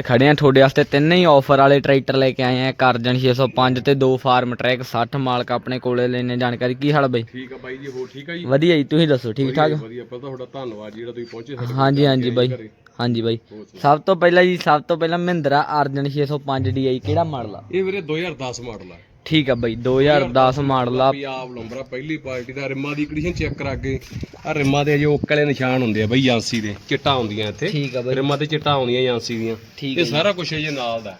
ਖੜੇ ਆ ਤੁਹਾਡੇ ਵਾਸਤੇ ਤਿੰਨੇ ਹੀ ਆਫਰ ਵਾਲੇ ਟਰੈਕਟਰ ਲੈ ਕੇ ਆਏ ਆ ਕਰਜਨ 605 ਤੇ ਦੋ ਫਾਰਮ ਟਰੈਕ 60 ਮਾਲਕ ਆਪਣੇ ਕੋਲੇ ਲੈਣੇ ਜਾਣਕਾਰੀ ਕੀ ਹਾਲ ਬਈ? ਠੀਕ ਆ ਬਾਈ ਜੀ ਹੋਰ ਠੀਕ ਆ ਜੀ? ਵਧੀਆ ਜੀ ਤੁਸੀਂ ਦੱਸੋ ਠੀਕ ਠਾਕ? ਵਧੀਆ, ਤਾਂ ਤੁਹਾਡਾ ਧੰਨਵਾਦ ਜੀ ਜਿਹੜਾ ਤੁਸੀਂ ਪਹੁੰਚੇ ਸਾਡੇ ਹਾਂਜੀ ਹਾਂਜੀ ਬਾਈ। ਹਾਂਜੀ ਬਾਈ। ਸਭ ਤੋਂ ਪਹਿਲਾਂ ਜੀ ਸਭ ਤੋਂ ਪਹਿਲਾਂ ਮਹਿੰਦਰਾ ਅਰਜਨ 605 DI ਕਿਹੜਾ ਮਾਡਲ ਆ? ਇਹ ਵੀਰੇ 2010 ਮਾਡਲ ਆ। ਠੀਕ ਆ ਬਾਈ 2010 ਮਾਡਲ ਆ। ਪੰਜਾਬ ਲੰਬਰਾ ਪਹਿਲੀ ਪਾਰਟੀ ਦਾ ਰਿਮਾਂ ਦੀ ਕੰਡੀਸ਼ਨ ਚੈੱਕ ਕਰਾ ਕੇ ਆ ਰਿਮਾਂ ਦੇ ਜੋ ਵਾਲੇ ਨਿਸ਼ਾਨ ਹੁੰਦੇ ਆ ਬਈ ਏਜੰਸੀ ਦੇ ਚਿੱਟਾ ਹੁੰਦੀਆਂ ਇੱਥੇ। ਠੀਕ ਆ ਬਾਈ। ਰਿਮਾਂ ਤੇ ਚਿੱਟਾ ਆਉਂਦੀਆਂ ਏਜੰਸੀ ਦੀਆਂ। ਇਹ ਸਾਰਾ ਕੁਝ ਇਹ ਨਾਲ ਦਾ।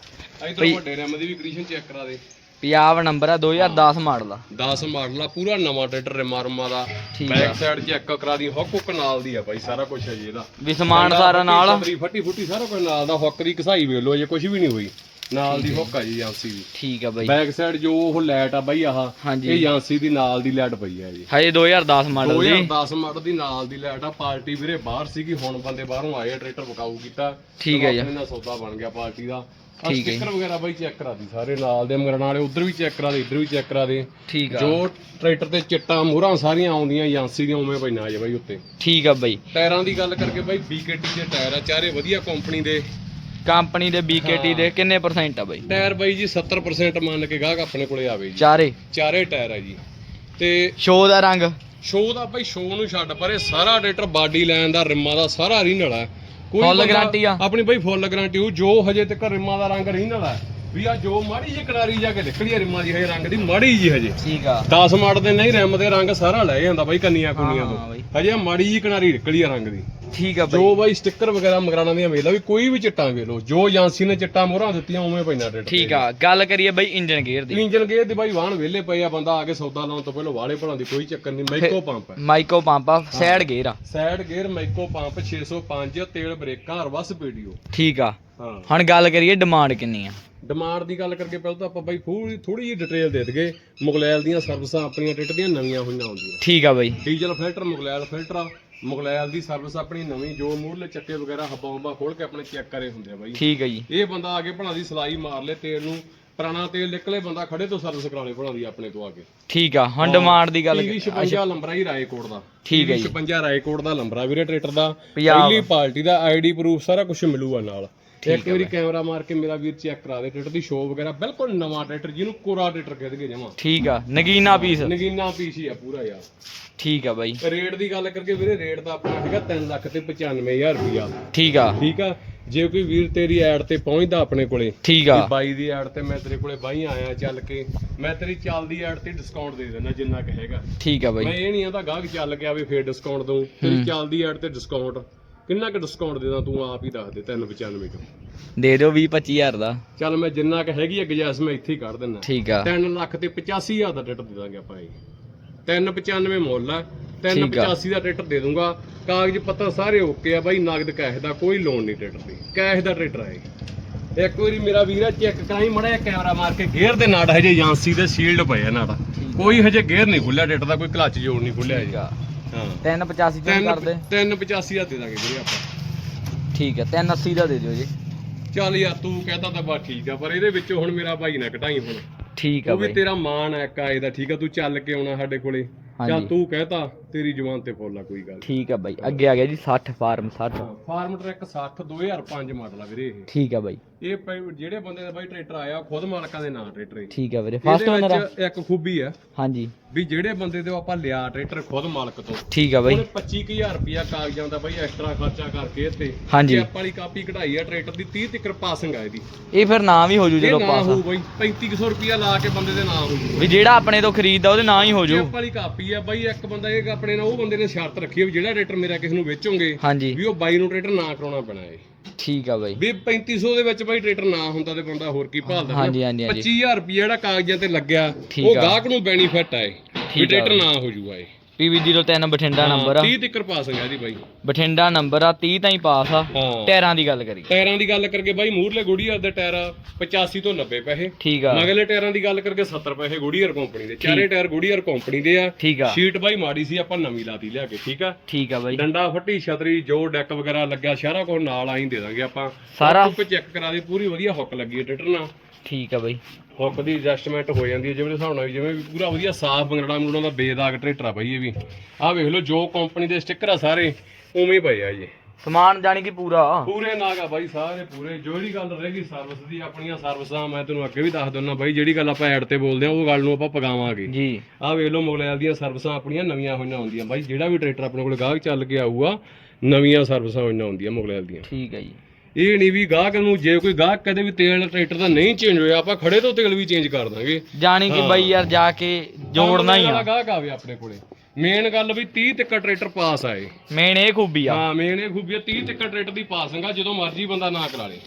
ਇਧਰ ਬਈ- ਵੱਡੇ ਰਿਮ ਦੀ ਵੀ ਕੰਡੀਸ਼ਨ ਚੈੱਕ ਕਰਾ ਦੇ। ਪੰਜਾਬ ਨੰਬਰ ਆ 2010 ਮਾਡਲ ਆ। 10 ਮਾਡਲ ਆ ਪੂਰਾ ਨਵਾਂ ਟਰੈਕਟਰ ਰਿਮਾਂ ਰੁਮਾਂ ਦਾ। ਆ। ਬੈਕ ਸਾਈਡ ਚੈੱਕ ਕਰਾ ਦੀ ਹੁੱਕ ਹੁੱਕ ਨਾਲ ਦੀ ਆ ਬਾਈ ਸਾਰਾ ਕੁਝ ਹੈ ਜੀ ਇਹਦਾ। ਵੀ ਸਮਾਨ ਸਾਰਾ ਨਾਲ ਆ? ਫੱਟੀ ਫੁੱਟੀ ਸਾਰਾ ਕੁਝ ਨਾਲ ਦਾ ਹੁੱਕ ਦੀ ਘਸਾਈ ਵੇਖ ਲਓ ਜੇ ਕੁਝ ਵੀ ਨਹੀਂ ਹੋਈ। ਨਾਲ ਦੀ ਹੁੱਕ ਆ ਜੀ ਏਜੰਸੀ ਦੀ। ਠੀਕ ਆ ਬਾਈ। ਬੈਕ ਸਾਈਡ ਜੋ ਉਹ ਲਾਈਟ ਆ ਬਾਈ ਆਹ ਹਾਂਜੀ। ਇਹ ਏਜੰਸੀ ਦੀ ਨਾਲ ਦੀ ਲਾਈਟ ਪਈ ਆ ਜੀ। ਹਜੇ 2010 ਮਾਡਲ ਦੀ। 2010 ਮਾਡਲ ਦੀ ਨਾਲ ਦੀ ਲਾਈਟ ਆ। ਪਾਰਟੀ ਵੀਰੇ ਬਾਹਰ ਸੀਗੀ ਹੁਣ ਬੰਦੇ ਬਾਹਰੋਂ ਆਏ ਆ ਟਰੈਕਟਰ ਵਿਕਾਊ ਕੀਤਾ। ਠੀਕ ਹੈ ਜੀ। ਆਪਣੇ ਨਾਲ ਸੌਦਾ ਬਣ ਗਿਆ ਪਾਰਟੀ ਦਾ। ਠੀਕ ਹੈ ਜੀ। ਸਟicker ਵਗੈਰਾ ਬਾਈ ਚੈੱਕ ਕਰਾ ਦੀ ਸਾਰੇ ਨਾਲ ਦੇ ਮਗਰਨ ਵਾਲੇ ਉਧਰ ਵੀ ਚੈੱਕ ਕਰਾ ਦੇ ਇੱਧਰ ਵੀ ਚੈੱਕ ਕਰਾ ਦੇ। ਠੀਕ ਆ। ਜੋ ਟਰੈਕਟਰ ਤੇ ਚਿੱਟਾ ਮੋਹਰਾਂ ਸਾਰੀਆਂ ਆਉਂਦੀਆਂ ਏਜੰਸੀ ਦੀਆਂ ਉਵੇਂ ਪੈਣਾ ਜੇ ਬਾਈ ਉੱਤੇ। ਠੀਕ ਆ ਬਾਈ। ਟਾਇਰਾਂ ਦੀ ਗੱਲ ਕਰਕੇ ਬਾਈ BKT ਦੇ ਟਾਇਰ ਆ ਚਾਰੇ ਵਧੀਆ ਕੰਪਨੀ ਦੇ। ਕੰਪਨੀ ਦੇ BKT ਦੇ ਕਿੰਨੇ ਪਰਸੈਂਟ ਆ ਬਾਈ? ਟਾਇਰ ਬਾਈ ਜੀ 70% ਮੰਨ ਕੇ ਗਾਹਕ ਆਪਣੇ ਕੋਲੇ ਆਵੇ ਜੀ। ਚਾਰੇ? ਚਾਰੇ ਟਾਇਰ ਆ ਜੀ। ਤੇ ਸ਼ੋ ਦਾ ਰੰਗ? ਸ਼ੋਅ ਦਾ ਭਾਈ ਸ਼ੋਅ ਨੂੰ ਛੱਡ ਪਰੇ ਸਾਰਾ ਟਰੈਕਟਰ ਬਾਡੀ ਲਾਈਨ ਦਾ ਰਿਮਾਂ ਦਾ ਸਾਰਾ ਰੀਨਲ ਹੈ ਕੋਈ ਬੰਦਾ- guarantee ਆ? ਆਪਣੀ ਭਾਈ ਫੁੱਲ ਗਾਰੰਟੀ ਹੋ ਜੋ ਹਜੇ ਤੱਕ ਰਿਮਾਂ ਦਾ ਰੰਗ ਰੀਨਲ ਹੈ ਵੀ ਆ ਜੋ ਮਾੜੀ ਜਿਹੀ ਕਰਾਰੀ ਜਾ ਕੇ ਨਿਕਲੀ ਆ ਰਿਮਾਂ ਦੀ ਹਜੇ ਰੰਗ ਦੀ ਮਾੜੀ ਜੀ ਹਜੇ। ਠੀਕ ਆ। 10 ਮਾਡ ਦੇ ਨਹੀਂ ਰਿਮ ਦੇ ਰੰਗ ਸਾਰਾ ਲੈ ਜਾਂਦਾ ਬਾਈ ਕੰਨੀਆਂ ਕੁੰਨੀਆਂ ਹਾਂ ਤੋਂ ਬਾਈ। ਹਜੇ ਆਹ ਮਾੜੀ ਜੀ ਕਿਨਾਰੀ ਨਿਕਲੀ ਆ ਰੰਗ ਦੀ। ਠੀਕ ਆ ਬਾਈ ਜੋ ਬਾਈ। ਸਟicker ਵਗੈਰਾ ਮਗਰਾਣਾ ਦੀਆਂ ਵੇਖ ਲਓ ਵੀ ਕੋਈ ਵੀ ਚਿੱਟਾ ਵੇਖ ਲਓ ਜੋ ਏਜੰਸੀ ਨੇ ਚਿੱਟਾ ਮੋਹਰਾਂ ਦਿੱਤੀਆਂ ਉਵੇਂ ਪੈਣਾ ਟਰੈਕਟਰ ਠੀਕ ਆ ਗੱਲ ਕਰੀਏ ਬਾਈ ਇੰਜਨ ਗੇਅਰ ਦੀ। ਇੰਜਨ ਗੇਅਰ ਦੀ ਬਾਈ ਵਾਹਣ ਵਿਹਲੇ ਪਏ ਆ ਬੰਦਾ ਆ ਕੇ ਸੌਦਾ ਲਾਉਣ ਤੋਂ ਪਹਿਲਾਂ ਵਾਲੇ ਭਲਾਂ ਦੀ ਕੋਈ ਚੱਕਰ ਨਹੀਂ ਮਾਈਕੋ ਪੰਪ ਹੈ ਮਾਈਕੋ ਪੰਪ ਆ ਸਾਈਡ ਗੇਅਰ ਆ। ਸਾਈਡ ਗੇਅਰ ਮਾਈਕੋ ਪੰਪ 605 ਤੇਲ ਬ੍ਰੇਕਾਂ ਹਰਵਸ ਪੀਡੀਓ ਠੀਕ ਆ। ਹਾਂ। ਹੁਣ ਗੱਲ ਕਰੀਏ ਡਿਮਾਂਡ ਕਿੰਨੀ ਆ। ਡਿਮਾਂਡ ਦੀ ਗੱਲ ਕਰਕੇ ਪਹਿਲਾਂ ਤਾਂ ਆਪਾਂ ਬਾਈ ਥੋੜੀ ਥੋੜੀ ਜਿਹੀ ਡਿਟੇਲ ਦੇ ਦਈਏ। ਮੁਗਲੈਲ ਦੀਆਂ ਸਰਵਿਸਾਂ ਆਪਣੀਆਂ ਟਿੱਟ ਦੀਆਂ ਨਵੀਆਂ ਹੋਈਆਂ ਹੁੰਦੀਆਂ। ਠੀਕ ਆ ਬਾਈ। Diesel filter mobil oil filter mobil oil ਦੀ ਸਰਵਿਸ ਆਪਣੀ ਨਵੀਂ ਜੋ ਮੂਹਰਲੇ ਚੱਕੇ ਵਗੈਰਾ ਹੱਬਾਂ ਹੁੱਬਾਂ ਖੋਲ ਕੇ ਆਪਣੇ ਚੈੱਕ ਕਰੇ ਹੁੰਦੇ ਆ ਬਾਈ। ਠੀਕ ਆ ਜੀ। ਇਹ ਬੰਦਾ ਆ ਕੇ ਭਣਾ ਦੀ ਸਲਾਈ ਮਾਰ ਲੇ ਤੇਲ ਨੂੰ। ਪੁਰਾਣਾ ਤੇਲ ਨਿਕਲੇ ਬੰਦਾ ਖੜੇ ਤੋਂ ਸਰਵਿਸ ਕਰਾ ਲੇ ਭਣਾ ਦੀ ਆਪਣੇ ਤੋਂ ਆ ਕੇ। ਠੀਕ ਆ ਹੁਣ ਡਿਮਾਂਡ ਦੀ ਗੱਲ ਟੀਵੀ 56 ਲੰਬਰਾ ਹੀ ਰਾਏਕੋਟ ਦਾ। ਠੀਕ ਹੈ ਜੀ। 56 ਰਾਏਕੋਟ ਦਾ ਲੰਬਰਾ ਵੀਰੇ ਟਰੈਕਟਰ ਦਾ। ਪਹਿਲੀ ਪਾਰਟੀ ਦਾ ਆਈਡੀ ਪ੍ਰੂਫ ਸਾਰਾ ਕੁਝ ਮਿਲੂਗਾ ਨਾਲ। ਇੱਕ ਵਾਰੀ ਕੈਮਰਾ ਮਾਰ ਕੇ ਮੇਰਾ ਵੀਰ ਚੈੱਕ ਕਰਾ ਦੇ ਟਰੈਕਟਰ ਦੀ ਸ਼ੋਅ ਵਗੈਰਾ ਬਿਲਕੁਲ ਨਵਾਂ ਟਰੈਕਟਰ ਜਿਹਨੂੰ ਕੋਰਾ ਟਰੈਕਟਰ ਕਹਿੰਦੇ ਜਮਾ। ਠੀਕ ਆ ਨਗੀਨਾ ਪੀਸ ਨਗੀਨਾ ਪੀਸ ਹੀ ਆ ਪੂਰਾ ਯਾਰ। ਠੀਕ ਆ ਬਾਈ। ਰੇਟ ਦੀ ਗੱਲ ਕਰਕੇ ਵੀਰੇ ਰੇਟ ਦਾ ਆਪਣਾ ਹੈਗਾ 3 ਲੱਖ ਤੇ 95000 ਰੁਪਿਆ ਠੀਕ ਆ। ਠੀਕ ਆ? ਜੇ ਕੋਈ ਵੀਰ ਤੇਰੀ ਐਡ ਤੇ ਪਹੁੰਚਦਾ ਆਪਣੇ ਕੋਲੇ ਠੀਕ ਵੀ ਆ ਬਾਈ ਦੀ ਐਡ ਤੇ ਮੈਂ ਤੇਰੇ ਕੋਲੇ ਬਾਈ ਆਇਆ ਚੱਲ ਕੇ ਮੈਂ ਤੇਰੀ ਚੱਲਦੀ ਐਡ ਤੇ ਡਿਸਕਾਊਂਟ ਦੇ ਦਿੰਦਾ ਜਿੰਨਾ ਕਿ ਹੈਗਾ। ਠੀਕ ਆ ਮੈਂ ਬਾਈ ਇਹ ਨਹੀਂ ਆਂਦਾ ਗਾਹਕ ਚੱਲ ਕੇ ਆਵੇ ਫੇਰ ਡਿਸਕਾਊਂਟ ਦਊਂ। ਤੇਰੀ ਚੱਲਦੀ ਐਡ ਤੇ ਡਿਸਕਾਊਂਟ ਕਿੰਨਾ ਕੁ ਡਿਸਕਾਊਂਟ ਦੇ ਦਾਂ ਤੂੰ ਆਪ ਹੀ ਦੱਸ ਦੇ 395 ਚੋਂ ਦੇ ਦਿਓ 20 25000 ਦਾ। ਚੱਲ ਮੈਂ ਜਿੰਨਾ ਕੁ ਹੈਗੀ ਆ ਗੁਜਾਇਸ਼ ਮੈਂ ਇੱਥੇ ਹੀ ਕਰ ਦਿੰਦਾ। ਠੀਕ ਆ। 3 ਲੱਖ ਤੇ 85000 ਦਾ ਟਿਕਟ ਦੇ ਦਾਂਗੇ ਆਪਾਂ ਇਹ। 395 ਮੁੱਲ ਆ। 385 ਦਾ ਟਿਕਟ ਦੇ ਦੂੰਗਾ। ਕਾਗਜ਼ ਪੱਤਰ ਸਾਰੇ ਓਕੇ ਆ ਬਾਈ ਨਗਦ ਕੈਸ਼ ਦਾ ਕੋਈ ਲੋਨ ਨਹੀਂ ਟਿਕਟ ਦੀ। ਕੈਸ਼ ਦਾ ਟਿਕਟ ਆ ਇਹ। ਇੱਕ ਵਾਰੀ ਮੇਰਾ ਵੀਰਾ ਚੈੱਕ ਕਰਾਈ ਮੜਿਆ ਕੈਮਰਾ ਮਾਰ ਕੇ। ਗੇਅਰ ਦੇ ਨਾੜ ਹਜੇ ਏਜੰਸੀ ਦੇ ਸੀਲਡ ਪਏ ਆ ਨਾੜ। ਕੋਈ ਹਜੇ ਗੇਅਰ ਨਹੀਂ ਖੁੱਲਿਆ ਟਿਕਟ ਦਾ ਕੋਈ ਕਲੱਚ ਜੋੜ ਨਹੀਂ ਖੁੱਲਿਆ ਜੀ ਹਾਂ। 385 ਚ ਕਰ ਦੇ 385 ਦਾ ਦੇ ਦਾਂਗੇ ਵੀਰੇ ਆਪਾਂ। ਠੀਕ ਆ 380 ਦਾ ਦੇ ਦਿਓ ਜੀ। ਚੱਲ ਯਾਰ ਤੂੰ ਕਹਤਾ ਤਾਂ ਬਾ ਠੀਕ ਆ ਪਰ ਇਹਦੇ ਵਿੱਚੋਂ ਹੁਣ ਮੇਰਾ ਭਾਈ ਨਾ ਘਟਾਈ ਹੁਣ। ਠੀਕ ਆ ਉਹ ਵੀ ਬਾਈ। ਤੇਰਾ ਮਾਣ ਹੈ ਕਾਏ ਦਾ ਠੀਕ ਆ ਤੂੰ ਚੱਲ ਕੇ ਆਉਣਾ ਸਾਡੇ ਕੋਲੇ। ਚੱਲ ਤੂੰ ਕਹਤਾ। ਤੇਰੀ ਜ਼ੁਬਾਨ ਤੇ ਫੁੱਲ ਆ ਕੋਈ ਗੱਲ। ਠੀਕ ਆ ਬਾਈ ਅੱਗੇ ਆ ਗਿਆ ਜੀ 60 ਫਾਰਮ 60 ਫਾਰਮ ਟਰੈਕ 60 2005 ਮਾਡਲ ਆ ਵੀਰੇ ਇਹ। ਠੀਕ ਆ ਬਾਈ। ਇਹ ਭਾਈ ਜਿਹੜੇ ਬੰਦੇ ਦਾ ਬਾਈ ਟਰੈਕਟਰ ਆਇਆ ਉਹ ਖੁਦ ਮਾਲਕਾਂ ਦੇ ਨਾਂ ਟਰੈਕਟਰ ਹੈ ਠੀਕ ਆ ਵੀਰੇ ਫਸਟ ਇਹਦੇ ਓਨਰ ਵਿੱਚ ਇੱਕ ਖੂਬੀ ਆ। ਹਾਂਜੀ। ਵੀ ਜਿਹੜੇ ਬੰਦੇ ਤੋਂ ਆਪਾਂ ਲਿਆ ਟਰੈਕਟਰ ਖੁਦ ਮਾਲਕ ਤੋਂ। ਠੀਕ ਆ ਬਾਈ। ਉਹਨੇ 25000 ਰੁਪਿਆ ਕਾਗਜ਼ਾਂ ਦਾ ਬਾਈ ਐਕਸਟਰਾ ਖਰਚਾ ਕਰਕੇ ਇੱਥੇ ਹਾਂਜੀ। ਚੈਪ ਵਾਲੀ ਕਾਪੀ ਕਢਾਈ ਆ ਟਰੈਕਟਰ ਦੀ 30 ਤੱਕ ਪਾਸਿੰਗ ਆ ਇਹਦੀ। ਇਹ ਫਿਰ ਨਾਂ ਵੀ ਹੋ ਜੂ ਇਹ ਜਦੋਂ ਨਾ ਪਾਸ ਹੋਊ ਬਾਈ 3500 ਰੁਪਿਆ ਲਾ ਕੇ ਬੰਦੇ ਦੇ ਨਾਂ ਹੋ ਜੂ ਵੀ ਜਿਹੜਾ ਆਪਣੇ ਤੋਂ ਖਰੀਦਦਾ ਉਹਦੇ ਨਾਂ ਹੀ ਹੋ ਜੂ ਚੈਪ ਵਾਲੀ ਕਾਪੀ ਆ ਬਾਈ ਇੱਕ ਬੰਦਾ ਇਹ ਆਪਣੇ ਨਾਲ ਉਹ ਬੰਦੇ ਨੇ ਸ਼ਰਤ ਰੱਖੀ ਆ ਵੀ ਜਿਹੜਾ ਟਰੈਕਟਰ ਮੇਰਾ ਕਿਸੇ ਨੂੰ ਵੇਚੋਗੇ ਹਾਂਜੀ। ਵੀ ਉਹ ਬਾਈ ਨੂੰ ਟਰੈਕਟਰ ਨਾ ਕਰਾਉਣਾ ਪੈਣਾ ਏ ਠੀਕ ਆ ਬਾਈ। ਵੀ 3500 ਦੇ ਵਿੱਚ ਬਾਈ ਟਰੈਕਟਰ ਨਾ ਹੁੰਦਾ ਤੇ ਬੰਦਾ ਹੋਰ ਕੀ ਭਾਲਦਾ। ਹਾਂਜੀ, ਹਾਂਜੀ, ਹਾਂਜੀ। 25000 ਰੁਪਏ ਜਿਹੜਾ ਕਾਗਜ਼ਾਂ ਤੇ ਲੱਗਿਆ ਠੀਕ ਉਹ ਆ। ਗਾਹਕ ਨੂੰ ਬੈਨੀਫਿਟ ਆਏ ਵੀ ਠੀਕ ਆ ਟਰੈਕਟਰ ਨਾ ਹੋ ਜੂਗਾ ਏ PV03 ਬਠਿੰਡਾ ਨੰਬਰ ਆ। 30 ਤੱਕ ਪਾਸਿੰਗ ਆ ਇਹਦੀ ਬਾਈ। ਬਠਿੰਡਾ ਨੰਬਰ ਆ 30 ਤਾਈਂ ਪਾਸ ਆ। ਹਾਂ। ਟਾਇਰਾਂ ਦੀ ਗੱਲ ਕਰੀ। ਟਾਇਰਾਂ ਦੀ ਗੱਲ ਕਰਕੇ ਬਾਈ ਮੂਰਲੇ ਗੁੜੀਅਰ ਦੇ ਟਾਇਰ 85 ਤੋਂ 90 ਪੈਸੇ। ਠੀਕ ਆ। ਮਗਲੇ ਟਾਇਰਾਂ ਦੀ ਗੱਲ ਕਰਕੇ 70 ਪੈਸੇ ਗੁੜੀਅਰ ਕੰਪਨੀ ਦੇ। ਚਾਰੇ ਟਾਇਰ ਗੁੜੀਅਰ ਕੰਪਨੀ ਦੇ ਆ। ਠੀਕ ਆ। ਸ਼ੀਟ ਬਾਈ ਮਾੜੀ ਸੀ ਆਪਾਂ ਨਵੀਂ ਲਾਤੀ ਲਿਆ ਕੇ ਠੀਕ ਆ? ਠੀਕ ਆ ਬਾਈ। ਡੰਡਾ ਫੱਟੀ ਛਤਰੀ ਜੋ ਡੈਕ ਵਗੈਰਾ ਲੱਗਿਆ ਸਾਰਾ ਕੁਝ ਨਾਲ ਆਈ ਦੇ ਦਾਂਗੇ ਆਪਾਂ। ਸਾਰਾ ਚੈੱਕ ਕਰਾ ਦੇ ਪੂਰੀ ਵਧੀਆ ਹੁੱਕ ਲੱਗੀ ਹੈ ਨਾਲ। ਠੀਕ ਆ ਬਾਈ। ਹੁੱਕ ਦੀ ਐਡਜਸਟਮੈਂਟ ਹੋ ਜਾਂਦੀ ਹੈ ਜਿਵੇਂ ਦੇ ਹਿਸਾਬ ਨਾਲ ਵੀ ਜਿਵੇਂ ਵੀ ਪੂਰਾ ਵਧੀਆ ਸਾਫ਼ ਬੰਗੜਾ ਮੁੰਡਾ ਦਾ ਬੇਦਾਗ ਟਰੈਕਟਰ ਆ ਬਾਈ ਇਹ ਵੀ। ਆਹ ਵੇਖ ਲਓ ਜੋ ਕੰਪਨੀ ਦੇ ਸਟicker ਆ ਸਾਰੇ ਉਵੇਂ ਹੀ ਪਏ ਆ ਜੀ। ਸਮਾਨ ਜਾਣੀ ਕਿ ਪੂਰਾ? ਪੂਰੇ ਨਾਗ ਆ ਬਾਈ ਸਾਰੇ ਪੂਰੇ। ਜਿਹੜੀ ਗੱਲ ਰਹਿ ਗਈ ਸਰਵਿਸ ਦੀ ਆਪਣੀਆਂ ਸਰਵਿਸਾਂ ਮੈਂ ਤੈਨੂੰ ਅੱਗੇ ਵੀ ਦੱਸ ਦਿੰਦਾ ਬਾਈ ਜਿਹੜੀ ਗੱਲ ਆਪਾਂ ਐਡ ਤੇ ਬੋਲਦੇ ਆ ਉਹ ਗੱਲ ਨੂੰ ਆਪਾਂ ਪਗਾਵਾਂਗੇ। ਜੀ। ਆਹ ਵੇਖ ਲਓ ਮੁਗਲੈਲ ਦੀਆਂ ਸਰਵਿਸਾਂ ਆਪਣੀਆਂ ਨਵੀਆਂ ਹੋਈਆਂ ਹੁੰਦੀਆਂ। ਬਾਈ ਜਿਹੜਾ ਵੀ ਟਰੈਕਟਰ ਆਪਣੇ ਕੋਲ ਗਾਹਕ ਚੱਲ ਕੇ ਆਊਗਾ ਨਵੀਆਂ ਸਰਵਿਸਾਂ ਹੋਈਆਂ ਹੁੰਦੀਆਂ ਮੁਗਲੈਲ ਦੀਆਂ। ਠੀਕ ਹੈ ਜੀ। ਇਹ ਨਹੀਂ ਵੀ ਗਾਹਕ ਨੂੰ ਜੇ ਕੋਈ ਗਾਹਕ ਕਦੇ ਵੀ ਤੇਲ ਟਰੈਕਟਰ ਦਾ ਨਹੀਂ ਚੇਂਜ ਹੋਇਆ ਆਪਾਂ ਖੜੇ ਤੋਂ ਤੇਲ ਵੀ ਚੇਂਜ ਕਰ ਦਾਂਗੇ। ਜਾਣੀ ਕਿ ਬਈ ਯਾਰ ਜਾ ਕੇ ਜੋੜਨਾ ਹੀ ਆ। ਗਾਹਕ ਆਵੇ ਆਪਣੇ ਕੋਲੇ। ਮੇਨ ਗੱਲ ਵੀ 30 ਤੱਕ ਟਰੈਕਟਰ ਪਾਸ ਆਏ ਮੇਨ ਇਹ ਖੂਬੀ ਆ। ਹਾਂ ਮੇਨ ਇਹ ਖੂਬੀ ਆ 30 ਤੱਕ ਟਰੈਕਟਰ ਦੀ ਪਾਸਿੰਗ ਆ ਜਦੋਂ ਮਰਜ਼ੀ ਬੰਦਾ ਨਾ ਕਰਾ ਲੇ।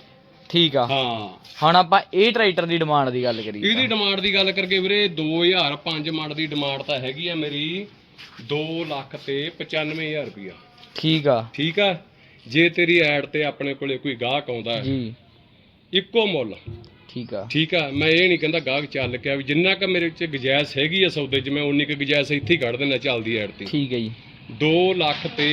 ਠੀਕ ਆ। ਹਾਂ। ਹੁਣ ਆਪਾਂ ਇਹ ਟਰੈਕਟਰ ਦੀ ਡਿਮਾਂਡ ਦੀ ਗੱਲ ਕਰੀਏ ਇਹਦੀ ਡਿਮਾਂਡ ਦੀ ਗੱਲ ਕਰਕੇ ਵੀਰੇ 2005 ਮਾਡਲ ਦੀ ਡਿਮਾਂਡ ਤਾਂ ਹੈਗੀ ਆ ਮੇਰੀ 2 ਲੱਖ ਤੇ 95000 ਰੁਪਇਆ ਠੀਕ ਆ। ਠੀਕ ਆ? ਜੇ ਤੇਰੀ ਐਡ ਤੇ ਆਪਣੇ ਕੋਲੇ ਕੋਈ ਗਾਹਕ ਆਉਂਦਾ ਹੈ, ਜੀ। ਇੱਕੋ ਮੁੱਲ। ਠੀਕ ਆ। ਠੀਕ ਆ? ਮੈਂ ਇਹ ਨਹੀਂ ਕਹਿੰਦਾ ਗਾਹਕ ਚੱਲ ਕੇ ਆ ਵੀ ਜਿੰਨਾ ਕ ਮੇਰੇ ਚ ਗੁਜਾਇਸ਼ ਹੈਗੀ ਆ ਸੌਦੇ 'ਚ ਮੈਂ ਉਨੀ ਕ ਗੁਜਾਇਸ਼ ਇੱਥੇ ਹੀ ਕੱਢ ਦਿੰਦਾ ਚੱਲਦੀ ਐਡ ਤੇ। ਠੀਕ ਹੈ ਜੀ। 2 ਲੱਖ ਤੇ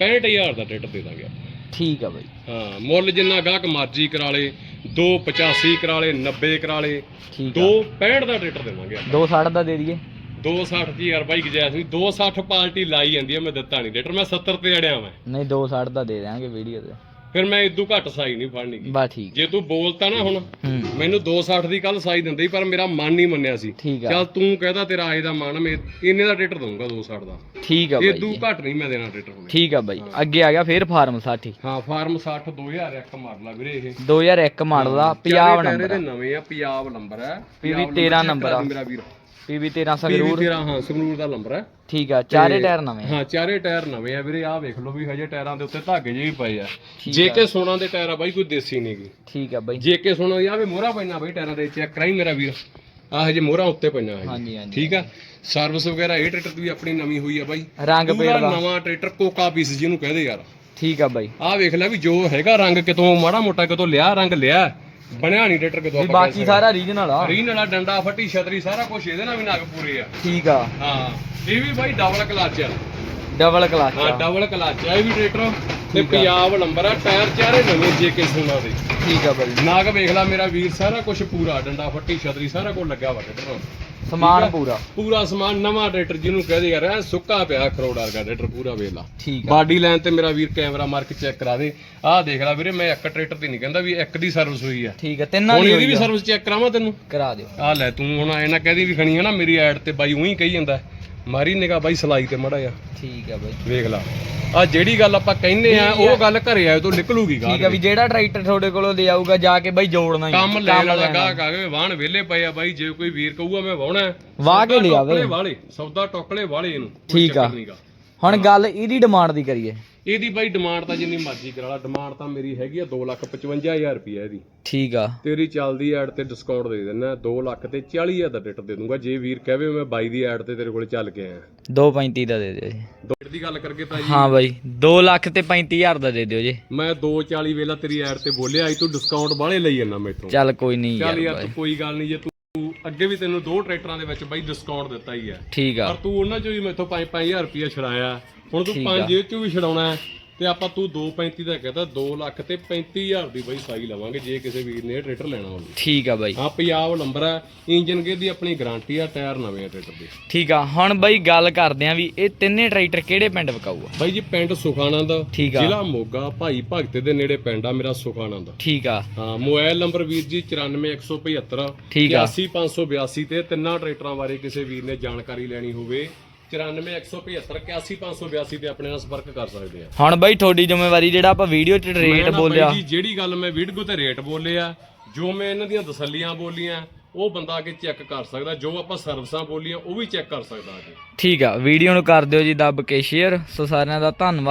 65000 ਦਾ ਟਿਕਟ ਦੇ ਦਾਂਗੇ ਆਪਾਂ। ਠੀਕ ਆ ਬਈ। ਹਾਂ ਮੁੱਲ ਜਿੰਨਾ ਗਾਹਕ ਮਰਜ਼ੀ ਕਰਾ ਲੇ 285 ਕਰਾ ਲੇ 90 ਕਰਾ ਲੇ ਠੀਕ ਆ। 265 ਦਾ ਟਿਕਟ ਦੇਵਾਂਗੇ ਆਪਾਂ। 260 ਦਾ ਦੇ ਦਈਏ। 260 ਦੀ ਯਾਰ ਬਾਈ ਗੁਜਾਇਸ਼ ਨਹੀਂ 260 ਪਾਰਟੀ ਲਾਈ ਜਾਂਦੀ ਆ ਮੈਂ ਦਿੱਤਾ ਨਹੀਂ ਟਿਕਟ ਮੈਂ 70 ਤੇ ਅੜਿਆ ਮੈਂ। ਨਹੀਂ 260 ਦਾ ਦੇ ਦਿਆਂਗੇ ਵੀਡੀਓ ਤੇ। ਫਿਰ ਮੈਂ ਇਦੋਂ ਘੱਟ ਸਾਈ ਨਹੀਂ ਫੜਨੀ ਗੀ। ਬਸ ਠੀਕ। ਜੇ ਤੂੰ ਬੋਲਤਾ ਨਾ ਹੁਣ ਹੂੰ। ਮੈਨੂੰ 260 ਦੀ ਕੱਲ ਸਾਈ ਦਿੰਦੇ ਸੀ ਪਰ ਮੇਰਾ ਮਨ ਨਹੀਂ ਮੰਨਿਆ ਸੀ। ਠੀਕ ਆ। ਚੱਲ ਤੂੰ ਕਹਦਾ ਤੇਰਾ ਆਏ ਦਾ ਮਨ ਮੈਂ ਇੰਨੇ ਦਾ ਟਿਕਟ ਦਊਂਗਾ 260 ਦਾ। ਠੀਕ ਆ ਇਦੋਂ ਬਾਈ ਘੱਟ ਨਹੀਂ ਮੈਂ ਦੇਣਾ ਹੁਣ। ਠੀਕ ਆ ਬਾਈ। ਅੱਗੇ ਆ ਗਿਆ ਫੇਰ ਫਾਰਮ 60 ਹਾਂ ਫਾਰਮ 60 2001 ਮਾਡਲ ਆ ਵੀਰੇ ਇਹ। 2001 ਮਾਡਲ ਦਾ ਪੰਜਾਬ ਚਾਰੇ ਨੰਬਰ ਟਾਇਰ ਇਹਦੇ ਨਵੇਂ ਆ ਪੰਜਾਬ ਨੰਬਰ ਹੈ ਪੰਜਾਬ 13 check ਨੰਬਰ ਆ। ਮੇਰਾ ਵੀਰ। ਪੀਵੀ 13 PV ਸੰਗਰੂਰ 13 ਹਾਂ ਸੰਗਰੂਰ ਦਾ ਨੰਬਰ ਹੈ। ਠੀਕ ਆ ਚਾਰੇ ਟਾਇਰ ਨਵੇਂ ਆ। ਹਾਂ ਚਾਰੇ ਟਾਇਰ ਨਵੇਂ ਆ ਵੀਰੇ ਆਹ ਵੇਖ ਲਓ ਵੀ ਹਜੇ ਟਾਇਰਾਂ ਦੇ ਉੱਤੇ ਧਾਗੇ ਜਿਹੇ ਵੀ ਪਏ ਆ। ਠੀਕ ਜੇ ਕੇ ਸੋਨਾ ਦੇ ਟਾਇਰ ਆ ਬਾਈ ਕੋਈ ਦੇਸੀ ਨਹੀਂਗੀ ਠੀਕ ਆ ਬਾਈ। ਜੇ ਕੇ ਸੋਨਾ ਦੀ ਆਵੇ ਮੋਹਰਾ ਪੈਣਾ ਬਾਈ ਟਾਇਰਾਂ ਦੇ ਚੈੱਕ ਕਰਾਈ ਮੇਰਾ ਵੀਰ। ਆਹ ਹਜੇ ਮੋਹਰਾ ਉੱਤੇ ਪਈਆਂ ਹਜੇ। ਹਾਂਜੀ ਹਾਂਜੀ ਠੀਕ ਆ? ਸਰਵਿਸ ਵਗੈਰਾ ਇਹ ਟਰੈਕਟਰ ਵੀ ਆਪਣੀ ਨਵੀਂ ਹੋਈ ਆ ਬਾਈ। ਰੰਗ ਪੇੜ ਦਾ। ਨਵਾਂ ਟਰੈਕਟਰ ਕੋਕਾ ਪੀਸ ਜਿਹਨੂੰ ਕਹਦੇ ਯਾਰ। ਠੀਕ ਆ ਬਾਈ। ਆਹ ਵੇਖ ਲੈ ਵੀ ਜੋ ਹੈਗਾ ਰੰਗ ਕਿਤੋਂ ਮਾੜਾ ਮੋਟਾ ਕਿਤੋਂ ਲਿਆ ਰੰਗ ਲਿਆ। ਬਣਿਆ ਨਹੀਂ ਟਰੈਕਟਰ ਕਿਤੋਂ ਵੀ ਆਪਾਂ ਬਾਕੀ ਸਾਰਾ ਰੀਜਨਲ ਆ। ਰੀਨ ਵਾਲਾ ਡੰਡਾ ਫੱਟੀ ਛਤਰੀ ਸਾਰਾ ਕੁਝ ਇਹਦੇ ਨਾਲ ਵੀ ਨਾਗ ਪੂਰੇ ਆ। ਠੀਕ ਆ। ਹਾਂ ਇਹ ਵੀ ਬਾਈ ਡਬਲ ਕਲਚ ਆ। ਡਬਲ ਕਲਾਚ ਹਾਂ ਡਬਲ ਕਲਚ ਆ ਇਹ ਵੀ ਟਰੈਕਟਰ ਤੇ ਪੰਜਾਬ ਨੰਬਰ ਆ ਟਾਇਰ ਚਾਰੇ ਨਵੇਂ ਜੇ ਕੇ ਸੋਨਾ ਦੇ। ਠੀਕ ਆ ਬਾਈ। ਨਾਗ ਵੇਖ ਲੈ ਮੇਰਾ ਵੀਰ ਸਾਰਾ ਕੁਝ ਪੂਰਾ ਡੰਡਾ ਫੱਟੀ ਛਤਰੀ ਸਾਰਾ ਕੁਝ ਲੱਗਿਆ ਵਾ ਟਰੈਕਟਰ ਸਮਾਨ ਪੂਰਾ। ਪੂਰਾ ਸਮਾਨ ਨਵਾਂ ਟਰੈਕਟਰ ਜਿਹਨੂੰ ਕਹਦੇ ਯਾਰ ਐ ਸੁੱਕਾ ਪਿਆ ਖਰੋੜ ਵਰਗਾ ਟਰੈਕਟਰ ਪੂਰਾ ਵੇਲਾ ਠੀਕ ਆ। ਬਾਡੀ ਲਾਈਨ ਤੇ ਮੇਰਾ ਵੀਰ ਕੈਮਰਾ ਮਾਰ ਕੇ ਚੈੱਕ ਕਰਾ ਦੇ। ਆਹ ਦੇਖ ਲੈ ਵੀਰੇ ਮੈਂ ਇੱਕ ਟਰੈਕਟਰ ਦੀ ਨਹੀਂ ਕਹਿੰਦਾ ਵੀ ਇੱਕ ਦੀ ਸਰਵਿਸ ਹੋਈ ਆ। ਠੀਕ ਆ ਤਿੰਨਾਂ ਹੁਣ ਦੀ ਇਹਦੀ ਹੋਈ ਵੀ ਆ। ਸਰਵਿਸ ਚੈੱਕ ਕਰਾਵਾਂ ਤੈਨੂੰ? ਕਰਾ ਦਿਓ। ਆ ਲੈ ਤੂੰ ਹੁਣ ਐ ਨਾ ਕਹਦੀ ਵੀ ਖਣੀ ਹੈ ਨਾ ਮੇਰੀ ਐਡ ਤੇ ਬਾਈ ਉਹੀ ਕਹੀ ਜਾਂਦਾ। ਮਾਰੀ ਨਿਗਾ ਬਾਈ ਸਲਾਈ ਤੇ ਮੜਾ ਆ ਠੀਕ ਆ ਬਾਈ ਵੇਖ ਲਾ ਆ ਜਿਹੜੀ ਗੱਲ ਆਪਾਂ ਕਹਿੰਦੇ ਆ ਉਹ ਗੱਲ ਘਰੇ ਆਏ ਤੋਂ ਨਿਕਲੂਗੀ ਠੀਕ ਆ ਵੀ ਜਿਹੜਾ ਟਰੈਕਟਰ ਤੁਹਾਡੇ ਕੋਲੋਂ ਲੈ ਆਊਗਾ ਜਾ ਕੇ ਬਾਈ ਜੋੜਨਾ ਹੀ। ਕੰਮ ਲੈਣ ਵਾਲਾ। ਗਾਹਕ ਆ ਗਏ ਵਾਹਣ ਵਿਹਲੇ ਪਏ ਆ ਬਾਈ ਜੇ ਕੋਈ ਵੀਰ ਕਹੂਗਾ ਮੈਂ ਵਾਹਣਾ ਵਾਹ ਕੇ ਲਿਆਵੇ। ਵਾਲੇ ਸੌਦਾ ਟੋਕਲੇ ਵਾਲੇ ਇਹਨੂੰ ਠੀਕ ਆ। ਗਾ। ਹੁਣ ਗੱਲ ਇਹਦੀ ਡਿਮਾਂਡ ਦੀ ਕਰੀਏ ਇਹਦੀ ਬਾਈ ਡਿਮਾਂਡ ਤਾਂ ਜਿੰਨੀ ਮਰਜ਼ੀ ਕਰਾ ਲਾ ਡਿਮਾਂਡ ਤਾਂ ਮੇਰੀ ਹੈਗੀ ਆ 255000 ਰੁਪਏ ਇਹਦੀ। ਠੀਕ ਆ। ਤੇਰੀ ਚੱਲਦੀ ਐਡ ਤੇ ਡਿਸਕਾਊਂਟ ਦੇ ਦਿੰਦਾ 2 ਲੱਖ ਤੇ 40000 ਦਾ ਟਿਕਟ ਦੇ ਦੂੰਗਾ ਜੇ ਵੀਰ ਕਹਵੇ ਮੈਂ ਬਾਈ ਦੀ ਐਡ ਤੇ ਤੇਰੇ ਕੋਲ ਚੱਲ ਕੇ ਆਇਆ। 235 ਦਾ ਦੇ ਦਿਓ ਜੀ। ਦੋ ਦੀ ਗੱਲ ਕਰਕੇ ਤਾਂ ਜੀ ਹਾਂ ਬਾਈ 2 ਲੱਖ ਤੇ 35000 ਦਾ ਦੇ ਦਿਓ ਜੀ। ਮੈਂ 240 ਵੇਲਾ ਤੇਰੀ ਐਡ ਤੇ ਬੋਲਿਆ ਅੱਜ ਤੂੰ ਡਿਸਕਾਊਂਟ ਬਾਹਲੇ ਲਈ ਜਾਂਦਾ ਮੇਥੋਂ ਚੱਲ ਕੋਈ ਨਹੀਂ ਚੱਲ ਯਾਰ ਯਾਰ ਬਾਈ। ਤੂੰ ਕੋਈ ਗੱਲ ਨਹੀਂ ਜੇ ਤੂੰ ਅੱਗੇ ਵੀ ਤੈਨੂੰ ਦੋ ਟਰੈਕਟਰਾਂ ਦੇ ਵਿੱਚ ਬਾਈ ਡਿਸਕਾਊਂਟ ਦਿੱਤਾ ਹੀ ਹੈ। ਠੀਕ ਆ। ਪਰ ਤੂੰ ਉਹਨਾਂ ਚੋਂ ਵੀ ਮੈਥੋਂ 5-5000 ਰੁਪਏ ਛੜਾਇਆ ਹੁਣ ਤੂੰ ਠੀਕ ਆ। 5 ਚੋਂ ਵੀ ਛਡਾਉਣਾ ਹੈ। ਤੇ ਆਪਾਂ ਤੂੰ 235 ਦਾ ਕਹਤਾ 2 ਲੱਖ ਤੇ 35000 ਦੀ ਬਾਈ ਸਾਈ ਲਵਾਂਗੇ ਜੇ ਕਿਸੇ ਵੀਰ ਨੇ ਟਰੈਕਟਰ ਲੈਣਾ ਹੋਵੇ। ਠੀਕ ਆ ਬਾਈ। ਹਾਂ ਪੰਜਾਬ ਨੰਬਰ ਹੈ ਇੰਜਨ ਗੇ ਦੀ ਆਪਣੀ ਗਾਰੰਟੀ ਆ ਟਾਇਰ ਨਵੇਂ ਆ ਟਰੈਕਟਰ ਦੇ। ਠੀਕ ਆ ਹੁਣ ਬਾਈ ਗੱਲ ਕਰਦੇ ਆਂ ਵੀ ਇਹ ਤਿੰਨੇ ਟਰੈਕਟਰ ਕਿਹੜੇ ਪਿੰਡ ਵਿਕਾਊਗਾ ਬਾਈ ਜੀ ਪਿੰਡ ਠੀਕ ਆ। ਜ਼ਿਲ੍ਹਾ ਮੋਗਾ ਭਾਈ ਭਗਤ ਦੇ ਨੇੜੇ ਪਿੰਡ ਆ ਮੇਰਾ ਸੁਖਾਨੰਦ। ਠੀਕ ਆ। ਹਾਂ ਮੋਬਾਈਲ ਨੰਬਰ ਵੀਰ ਜੀ 94175 ਠੀਕ ਆ। 81582 ਤੇ ਤਿੰਨਾਂ ਟਰੈਕਟਰਾਂ ਬਾਰੇ ਕਿਸੇ ਵੀਰ ਨੇ ਜਾਣਕਾਰੀ ਲੈਣੀ ਹੋਵੇ 94175 81582 ਤੇ ਆਪਣੇ ਨਾਲ ਸੰਪਰਕ ਕਰ ਸਕਦੇ ਆ। ਹੁਣ ਬਾਈ ਤੁਹਾਡੀ ਜ਼ਿੰਮੇਵਾਰੀ ਜਿਹੜਾ ਆਪਾਂ ਵੀਡੀਓ 'ਚ ਰੇਟ ਬੋਲਿਆ। ਜੀ ਜਿਹੜੀ ਗੱਲ ਮੈਂ ਵੀਡੀਓ ਤੇ ਰੇਟ ਬੋਲਿਆ ਜੋ ਮੈਂ ਇਹਨਾਂ ਦੀਆਂ ਤਸੱਲੀਆਂ ਬੋਲੀਆਂ ਉਹ ਬੰਦਾ ਆ ਕੇ ਚੈੱਕ ਕਰ ਸਕਦਾ ਜੋ ਆਪਾਂ ਸਰਵਿਸਾਂ ਬੋਲੀਆਂ ਉਹ ਵੀ ਚੈੱਕ ਕਰ ਸਕਦਾ ਆ ਕੇ ਠੀਕ ਆ ਵੀਡੀਓ ਨੂੰ ਕਰ ਦਿਓ ਜੀ ਦੱਬ ਕੇ ਸ਼ੇਅਰ ਸੋ ਸਾਰਿਆਂ ਦਾ ਧੰਨਵਾਦ।